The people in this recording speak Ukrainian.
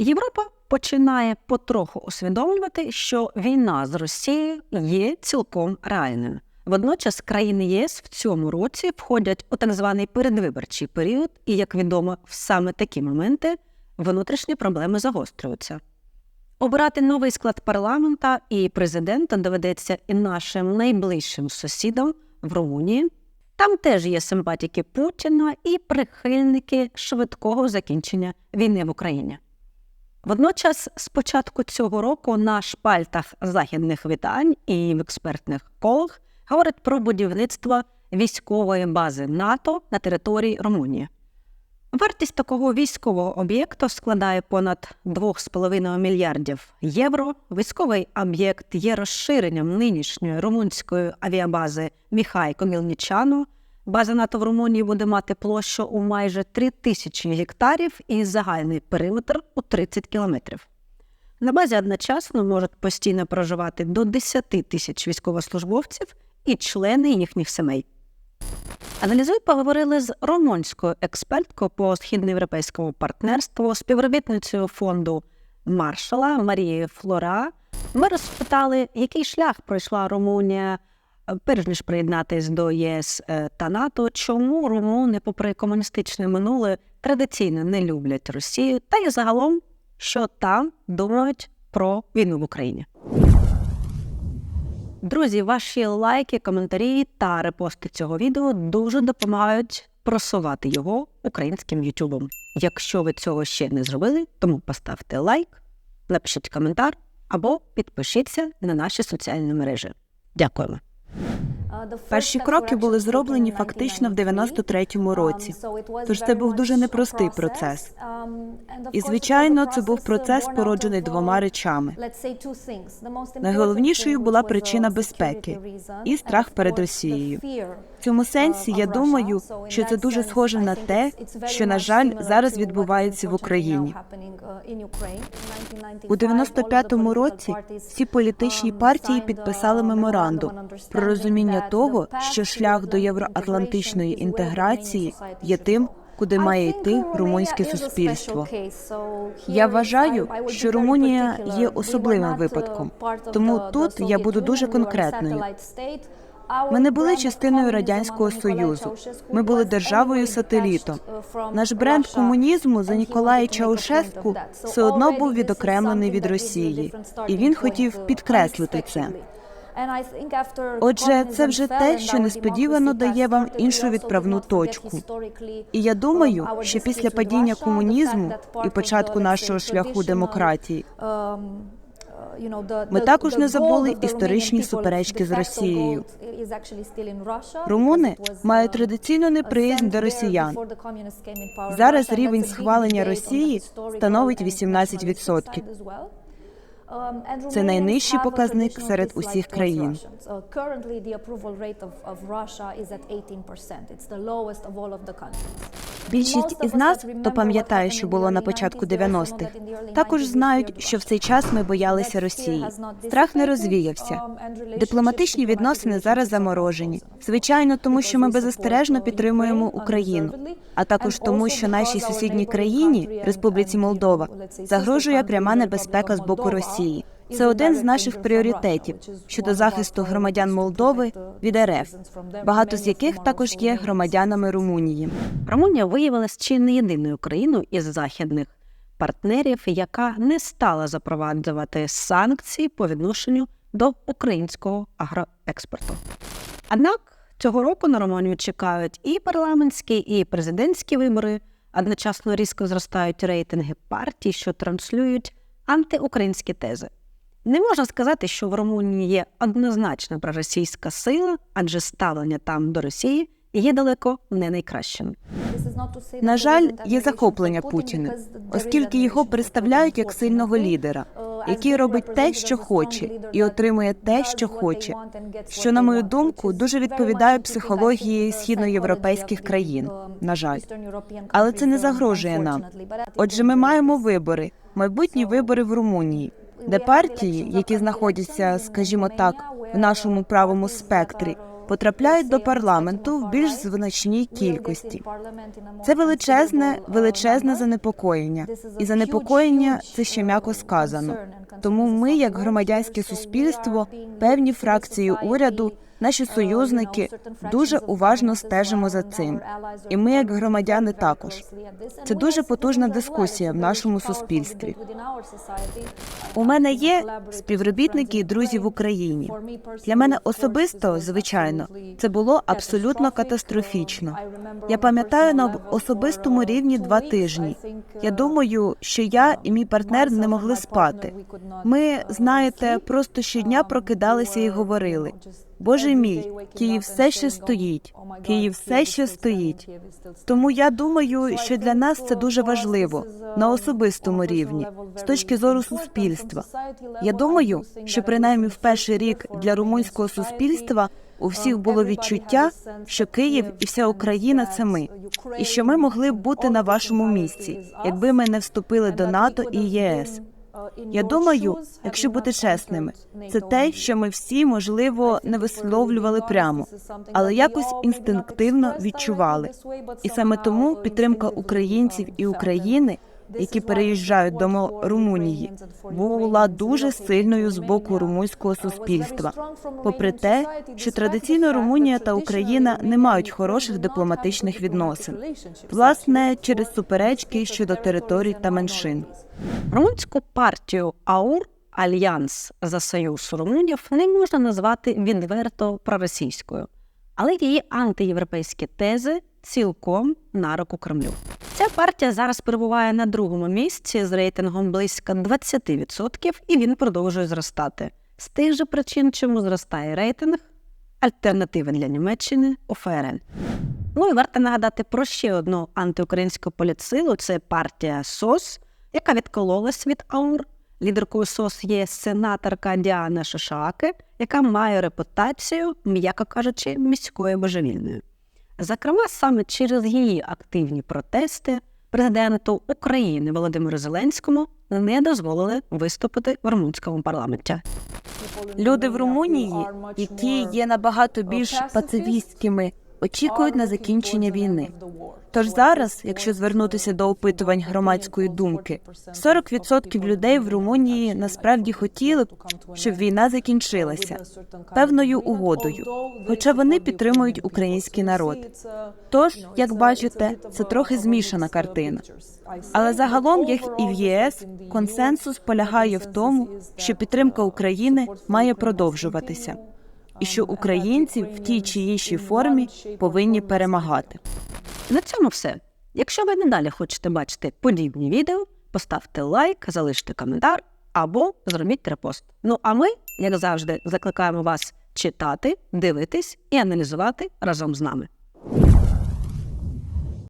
Європа починає потроху усвідомлювати, що війна з Росією є цілком реальною. Водночас країни ЄС в цьому році входять у так званий передвиборчий період, і, як відомо, в саме такі моменти внутрішні проблеми загострюються. Обирати новий склад парламента і президента доведеться і нашим найближчим сусідам в Румунії. Там теж є симпатики Путіна і прихильники швидкого закінчення війни в Україні. Водночас, з початку цього року на шпальтах західних видань і в експертних колах говорять про будівництво військової бази НАТО на території Румунії. Вартість такого військового об'єкту складає понад 2,5 мільярдів євро. Військовий об'єкт є розширенням нинішньої румунської авіабази Міхай Комілнічану. База НАТО в Румунії буде мати площу у майже 3 тисячі гектарів і загальний периметр у 30 кілометрів. На базі одночасно можуть постійно проживати до 10 тисяч військовослужбовців і члени їхніх сімей. Аналізуй поговорили з румунською експерткою по східноєвропейському партнерству, співробітницею фонду Маршала Марією Флора. Ми розпитали, який шлях пройшла Румунія, перш ніж приєднатись до ЄС е, та НАТО, чому румуни, попри комуністичне минуле, традиційно не люблять Росію, та й загалом, що там думають про війну в Україні. Друзі, ваші лайки, коментарі та репости цього відео дуже допомагають просувати його українським ютубом. Якщо ви цього ще не зробили, тому поставте лайк, напишіть коментар або підпишіться на наші соціальні мережі. Дякуємо. Перші кроки були зроблені фактично в 93-му році. Тож це був дуже непростий процес. І, звичайно, це був процес, породжений двома речами. Найголовнішою була причина безпеки і страх перед Росією. В цьому сенсі я думаю, що це дуже схоже на те, що, на жаль, зараз відбувається в Україні. У 95-му році всі політичні партії підписали меморандум про розуміння того, що шлях до євроатлантичної інтеграції є тим, куди має йти румунське суспільство. Я вважаю, що Румунія є особливим випадком, тому тут я буду дуже конкретною. Ми не були частиною радянського союзу. Ми були державою сателітом. Наш бренд комунізму за Ніколая Чаушеску все одно був відокремлений від Росії, і він хотів підкреслити це. Отже, це вже те, що несподівано дає вам іншу відправну точку. І я думаю, що після падіння комунізму і початку нашого шляху демократії ми також не забули історичні суперечки з Росією. румуни мають традиційну неприязнь до росіян. Зараз рівень схвалення Росії становить 18%. Це найнижчий показник серед усіх країн. Більшість із нас, хто пам'ятає, що було на початку 90-х, також знають, що в цей час ми боялися Росії. Страх не розвіявся. Дипломатичні відносини зараз заморожені. Звичайно, тому що ми беззастережно підтримуємо Україну, а також тому, що нашій сусідній країні, Республіці Молдова, загрожує пряма небезпека з боку Росії. Це один з наших пріоритетів щодо захисту громадян Молдови від РФ, багато з яких також є громадянами Румунії. Румунія виявилась чи не єдиною країною із західних партнерів, яка не стала запроваджувати санкції по відношенню до українського агроекспорту. Однак цього року на Румунію чекають і парламентські, і президентські вибори. Одночасно різко зростають рейтинги партій, що транслюють антиукраїнські тези. Не можна сказати, що в Румунії є однозначно проросійська сила, адже ставлення там до Росії є далеко не найкращим. На жаль, є захоплення Путіним, оскільки його представляють як сильного лідера, який робить те, що хоче, і отримує те, що хоче. Що, на мою думку, дуже відповідає психології східноєвропейських країн. На жаль, але це не загрожує нам. Отже, ми маємо вибори, майбутні вибори в Румунії, де партії, які знаходяться, скажімо так, в нашому правому спектрі, потрапляють до парламенту в більш значній кількості. Це величезне, величезне занепокоєння, і занепокоєння це ще м'яко сказано. Тому ми, як громадянське суспільство, певні фракції уряду, наші союзники дуже уважно стежимо за цим. І ми, як громадяни, також. Це дуже потужна дискусія в нашому суспільстві. У мене є співробітники і друзі в Україні. Для мене особисто, звичайно, це було абсолютно катастрофічно. Я пам'ятаю на особистому рівні два тижні. Я думаю, що я і мій партнер не могли спати. Ми, знаєте, просто щодня прокидалися і говорили: Боже мій, Київ все ще стоїть. Київ все ще стоїть. Тому я думаю, що для нас це дуже важливо на особистому рівні, з точки зору суспільства. Я думаю, що принаймні в перший рік для румунського суспільства у всіх було відчуття, що Київ і вся Україна це ми, і що ми могли б бути на вашому місці, якби ми не вступили до НАТО і ЄС. Я думаю, якщо бути чесними, це те, що ми всі, можливо, не висловлювали прямо, але якось інстинктивно відчували. І саме тому підтримка українців і України, які переїжджають до Румунії, була дуже сильною з боку румунського суспільства. Попри те, що традиційно Румунія та Україна не мають хороших дипломатичних відносин, власне, через суперечки щодо територій та меншин. Румунську партію АУР Альянс за Союз Румунів не можна назвати відверто проросійською, але її антиєвропейські тези цілком на руку Кремлю. Ця партія зараз перебуває на другому місці з рейтингом близько 20%, і він продовжує зростати. З тих же причин, чому зростає рейтинг альтернативи для Німеччини ОФРН. Ну і варто нагадати про ще одну антиукраїнську політсилу це партія СОС, яка відкололась від АУР. Лідеркою СОС є сенаторка Діана Шишаки, яка має репутацію, м'яко кажучи, міською божевільною. Зокрема, саме через її активні протести президенту України Володимиру Зеленському не дозволили виступити в румунському парламенті. Люди в Румунії, які є набагато більш пацифістськими, очікують на закінчення війни. Тож зараз, якщо звернутися до опитувань громадської думки, 40% людей в Румунії насправді хотіли б, щоб війна закінчилася певною угодою, хоча вони підтримують український народ. Тож, як бачите, це трохи змішана картина. Але загалом, як і в ЄС, консенсус полягає в тому, що підтримка України має продовжуватися, і що українці в тій чи іншій формі повинні перемагати. На цьому все. Якщо ви надалі хочете бачити подібні відео, поставте лайк, залиште коментар або зробіть репост. Ну а ми, як завжди, закликаємо вас читати, дивитись і аналізувати разом з нами.